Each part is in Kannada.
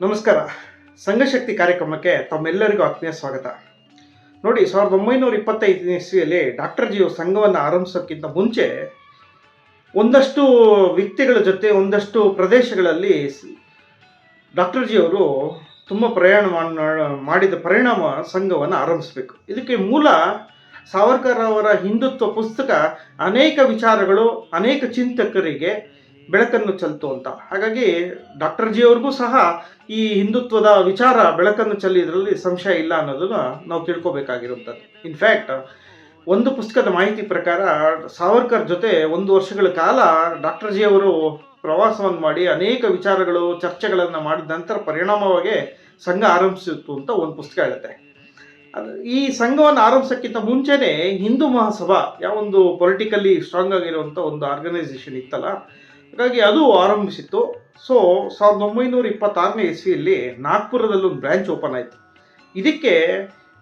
ನಮಸ್ಕಾರ. ಸಂಘಶಕ್ತಿ ಕಾರ್ಯಕ್ರಮಕ್ಕೆ ತಮ್ಮೆಲ್ಲರಿಗೂ ಆತ್ಮೀಯ ಸ್ವಾಗತ. ನೋಡಿ, ಸಾವಿರದ ಒಂಬೈನೂರ ಇಪ್ಪತ್ತೈದನೇ ಇಸ್ವಿಯಲ್ಲಿ ಡಾಕ್ಟರ್ ಜಿಯು ಸಂಘವನ್ನು ಆರಂಭಿಸೋಕ್ಕಿಂತ ಮುಂಚೆ ಒಂದಷ್ಟು ವ್ಯಕ್ತಿಗಳ ಜೊತೆ ಒಂದಷ್ಟು ಪ್ರದೇಶಗಳಲ್ಲಿ ಡಾಕ್ಟರ್ ಜಿಯವರು ತುಂಬ ಪ್ರಯಾಣ ಮಾಡಿದ ಪರಿಣಾಮ ಸಂಘವನ್ನು ಆರಂಭಿಸಬೇಕು. ಇದಕ್ಕೆ ಮೂಲ ಸಾವರ್ಕರ್ ಅವರ ಹಿಂದುತ್ವ ಪುಸ್ತಕ ಅನೇಕ ವಿಚಾರಗಳು, ಅನೇಕ ಚಿಂತಕರಿಗೆ ಬೆಳಕನ್ನು ಚೆಲ್ತು ಅಂತ. ಹಾಗಾಗಿ ಡಾಕ್ಟರ್ ಜಿ ಅವ್ರಿಗೂ ಸಹ ಈ ಹಿಂದುತ್ವದ ವಿಚಾರ ಬೆಳಕನ್ನು ಚೆಲ್ಲಿದ್ರಲ್ಲಿ ಸಂಶಯ ಇಲ್ಲ ಅನ್ನೋದನ್ನ ನಾವು ತಿಳ್ಕೊಬೇಕಾಗಿರುವಂಥದ್ದು. ಇನ್ಫ್ಯಾಕ್ಟ್ ಒಂದು ಪುಸ್ತಕದ ಮಾಹಿತಿ ಪ್ರಕಾರ ಸಾವರ್ಕರ್ ಜೊತೆ ಒಂದು ವರ್ಷಗಳ ಕಾಲ ಡಾಕ್ಟರ್ ಜಿ ಅವರು ಪ್ರವಾಸವನ್ನು ಮಾಡಿ ಅನೇಕ ವಿಚಾರಗಳು, ಚರ್ಚೆಗಳನ್ನು ಮಾಡಿದ ನಂತರ ಪರಿಣಾಮವಾಗಿ ಸಂಘ ಆರಂಭಿಸಿತ್ತು ಅಂತ ಒಂದು ಪುಸ್ತಕ ಹೇಳುತ್ತೆ. ಈ ಸಂಘವನ್ನು ಆರಂಭಿಸೋಕ್ಕಿಂತ ಮುಂಚೆನೇ ಹಿಂದೂ ಮಹಾಸಭಾ ಯಾವೊಂದು ಪೊಲಿಟಿಕಲಿ ಸ್ಟ್ರಾಂಗ್ ಆಗಿರುವಂಥ ಒಂದು ಆರ್ಗನೈಸೇಷನ್ ಇತ್ತಲ್ಲ ಹಾಗಾಗಿ ಅದು ಆರಂಭಿಸಿತ್ತು. ಸೊ ಸಾವಿರದ ಒಂಬೈನೂರ ಇಪ್ಪತ್ತಾರನೇ ಇಸ್ವಿಯಲ್ಲಿ ನಾಗ್ಪುರದಲ್ಲಿ ಒಂದು ಬ್ರ್ಯಾಂಚ್ ಓಪನ್ ಆಯಿತು. ಇದಕ್ಕೆ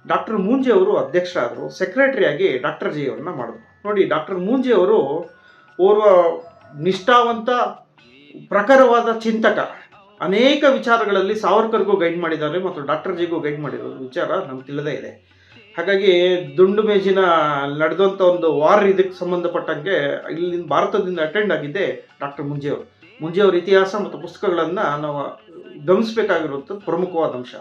ಡಾಕ್ಟರ್ ಮೂಂಜೆ ಅವರು ಅಧ್ಯಕ್ಷರಾದರು. ಸೆಕ್ರೆಟರಿಯಾಗಿ ಡಾಕ್ಟರ್ ಜಿ ಅವ್ರನ್ನ ಮಾಡಿದ್ರು. ನೋಡಿ, ಡಾಕ್ಟರ್ ಮೂಂಜೆ ಅವರು ಓರ್ವ ನಿಷ್ಠಾವಂತ, ಪ್ರಖರವಾದ ಚಿಂತಕ. ಅನೇಕ ವಿಚಾರಗಳಲ್ಲಿ ಸಾವರ್ಕರ್ಗೂ ಗೈಡ್ ಮಾಡಿದ್ದಾರೆ ಮತ್ತು ಡಾಕ್ಟರ್ ಜಿಗೂ ಗೈಡ್ ಮಾಡಿರೋ ವಿಚಾರ ನಮ್ಗೆ ತಿಳಿದೇ ಇದೆ. ಹಾಗಾಗಿ ದುಂಡು ಮೇಜಿನ ನಡೆದಂಥ ಒಂದು ವಾರ್ ಇದಕ್ಕೆ ಸಂಬಂಧಪಟ್ಟಂಗೆ ಇಲ್ಲಿ ಭಾರತದಿಂದ ಅಟೆಂಡ್ ಆಗಿದ್ದೆ ಡಾಕ್ಟರ್ ಮುಂಜಿಯವರು ಮುಂಜೆಯವ್ರ ಇತಿಹಾಸ ಮತ್ತು ಪುಸ್ತಕಗಳನ್ನು ನಾವು ಗಮನಿಸಬೇಕಾಗಿರುವಂಥದ್ದು ಪ್ರಮುಖವಾದ ಅಂಶ.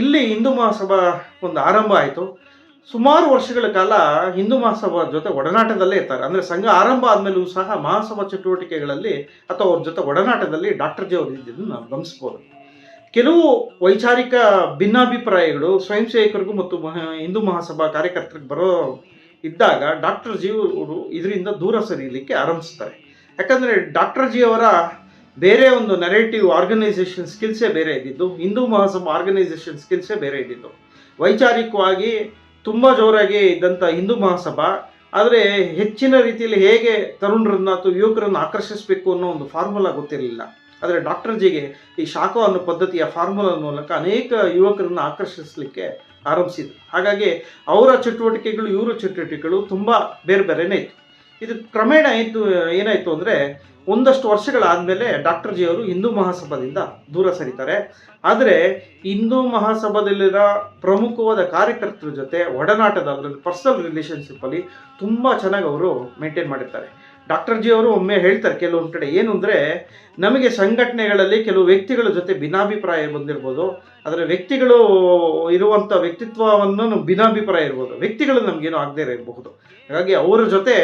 ಇಲ್ಲಿ ಹಿಂದೂ ಮಹಾಸಭಾ ಒಂದು ಆರಂಭ ಆಯಿತು. ಸುಮಾರು ವರ್ಷಗಳ ಕಾಲ ಹಿಂದೂ ಮಹಾಸಭಾ ಜೊತೆ ಒಡನಾಟದಲ್ಲೇ ಇರ್ತಾರೆ. ಅಂದರೆ ಸಂಘ ಆರಂಭ ಆದಮೇಲೂ ಸಹ ಮಹಾಸಭಾ ಚಟುವಟಿಕೆಗಳಲ್ಲಿ ಅಥವಾ ಅವ್ರ ಜೊತೆ ಒಡನಾಟದಲ್ಲಿ ಡಾಕ್ಟರ್ ಜಿ ಅವರು ಇದ್ದಿದ್ದನ್ನು ನಾವು ಗಮನಿಸ್ಬೋದು. ಕೆಲವು ವೈಚಾರಿಕ ಭಿನ್ನಾಭಿಪ್ರಾಯಗಳು ಸ್ವಯಂ ಸೇವಕರಿಗೂ ಮತ್ತು ಹಿಂದೂ ಮಹಾಸಭಾ ಕಾರ್ಯಕರ್ತರಿಗೆ ಬರೋ ಇದ್ದಾಗ ಡಾಕ್ಟರ್ ಜಿ ಅವರು ಇದರಿಂದ ದೂರ ಸರಿಯಲಿಕ್ಕೆ ಆರಂಭಿಸ್ತಾರೆ. ಯಾಕಂದರೆ ಡಾಕ್ಟರ್ ಜಿ ಅವರ ಬೇರೆ ಒಂದು ನೆರೇಟಿವ್ ಆರ್ಗನೈಸೇಷನ್ ಸ್ಕಿಲ್ಸೇ ಬೇರೆ ಇದ್ದಿದ್ದು, ಹಿಂದೂ ಮಹಾಸಭಾ ಆರ್ಗನೈಸೇಷನ್ ಸ್ಕಿಲ್ಸೇ ಬೇರೆ ಇದ್ದಿದ್ದು. ವೈಚಾರಿಕವಾಗಿ ತುಂಬ ಜೋರಾಗಿ ಇದ್ದಂಥ ಹಿಂದೂ ಮಹಾಸಭಾ, ಆದರೆ ಹೆಚ್ಚಿನ ರೀತಿಯಲ್ಲಿ ಹೇಗೆ ತರುಣರನ್ನು ಅಥವಾ ಯುವಕರನ್ನು ಆಕರ್ಷಿಸಬೇಕು ಅನ್ನೋ ಒಂದು ಫಾರ್ಮುಲಾ ಗೊತ್ತಿರಲಿಲ್ಲ. ಆದರೆ ಡಾಕ್ಟರ್ ಜಿಗೆ ಈ ಶಾಖ ಅನ್ನೋ ಪದ್ಧತಿಯ ಫಾರ್ಮುಲಾ ಮೂಲಕ ಅನೇಕ ಯುವಕರನ್ನು ಆಕರ್ಷಿಸಲಿಕ್ಕೆ ಆರಂಭಿಸಿದರು. ಹಾಗಾಗಿ ಅವರ ಚಟುವಟಿಕೆಗಳು, ಇವರ ಚಟುವಟಿಕೆಗಳು ತುಂಬ ಬೇರೆ ಬೇರೆನೇ ಇತ್ತು. ಇದು ಕ್ರಮೇಣ ಆಯಿತು ಏನಾಯಿತು ಅಂದರೆ ಒಂದಷ್ಟು ವರ್ಷಗಳಾದಮೇಲೆ ಡಾಕ್ಟರ್ ಜಿ ಅವರು ಹಿಂದೂ ಮಹಾಸಭಾದಿಂದ ದೂರ ಸರಿತಾರೆ. ಆದರೆ ಹಿಂದೂ ಮಹಾಸಭಾದಲ್ಲಿರೋ ಪ್ರಮುಖವಾದ ಕಾರ್ಯಕರ್ತರ ಜೊತೆ ಒಡನಾಟದ ಅದರಲ್ಲಿ ಪರ್ಸನಲ್ ರಿಲೇಷನ್ಶಿಪ್ಪಲ್ಲಿ ತುಂಬ ಚೆನ್ನಾಗಿ ಅವರು ಮೇಂಟೈನ್ ಮಾಡಿರ್ತಾರೆ. ಡಾಕ್ಟರ್ ಜಿ ಅವರು ಒಮ್ಮೆ ಹೇಳ್ತಾರೆ ಕೆಲವೊಂದು ಕಡೆ, ಏನು ಅಂದರೆ ನಮಗೆ ಸಂಘಟನೆಗಳಲ್ಲಿ ಕೆಲವು ವ್ಯಕ್ತಿಗಳ ಜೊತೆ ಭಿನ್ನಾಭಿಪ್ರಾಯ ಬಂದಿರ್ಬೋದು. ಆದರೆ ವ್ಯಕ್ತಿಗಳು ಇರುವಂಥ ವ್ಯಕ್ತಿತ್ವವನ್ನು ಭಿನ್ನಾಭಿಪ್ರಾಯ ಇರ್ಬೋದು. ವ್ಯಕ್ತಿಗಳು ನಮಗೇನು ಆಗದೇ ಇರಬಹುದು. ಹಾಗಾಗಿ ಅವರ ಜೊತೆ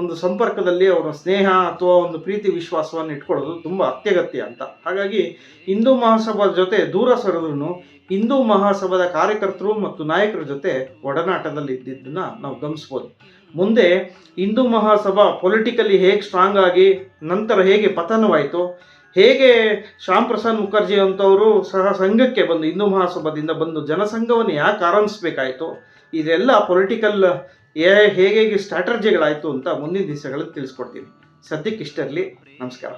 ಒಂದು ಸಂಪರ್ಕದಲ್ಲಿ ಅವರ ಸ್ನೇಹ ಅಥವಾ ಒಂದು ಪ್ರೀತಿ ವಿಶ್ವಾಸವನ್ನು ಇಟ್ಕೊಳ್ಳೋದು ತುಂಬ ಅತ್ಯಗತ್ಯ ಅಂತ. ಹಾಗಾಗಿ ಹಿಂದೂ ಮಹಾಸಭಾದ ಜೊತೆ ದೂರ ಸರಿದ್ರು ಹಿಂದೂ ಮಹಾಸಭಾದ ಕಾರ್ಯಕರ್ತರು ಮತ್ತು ನಾಯಕರ ಜೊತೆ ಒಡನಾಟದಲ್ಲಿ ಇದ್ದಿದ್ದನ್ನು ನಾವು ಗಮನಿಸ್ಬೋದು. ಮುಂದೆ ಹಿಂದೂ ಮಹಾಸಭಾ ಪೊಲಿಟಿಕಲಿ ಹೇಗೆ ಸ್ಟ್ರಾಂಗ್ ಆಗಿ, ನಂತರ ಹೇಗೆ ಪತನವಾಯಿತು, ಹೇಗೆ ಶ್ಯಾಮ್ ಪ್ರಸಾದ್ ಮುಖರ್ಜಿ ಅಂತವರು ಸಹ ಸಂಘಕ್ಕೆ ಬಂದು, ಹಿಂದೂ ಮಹಾಸಭಾದಿಂದ ಬಂದು ಜನಸಂಘವನ್ನು ಯಾಕೆ ಆರಂಭಿಸಬೇಕಾಯಿತು, ಇದೆಲ್ಲ ಪೊಲಿಟಿಕಲ್ ಹೇಗೆ ಹೇಗೆ ಸ್ಟ್ರಾಟರ್ಜಿಗಳಾಯಿತು ಅಂತ ಮುಂದಿನ ದಿವಸಗಳಲ್ಲಿ ತಿಳಿಸ್ಕೊಡ್ತೀನಿ. ಸದ್ಯಕ್ಕೆ ಇಷ್ಟರಲ್ಲಿ ನಮಸ್ಕಾರ.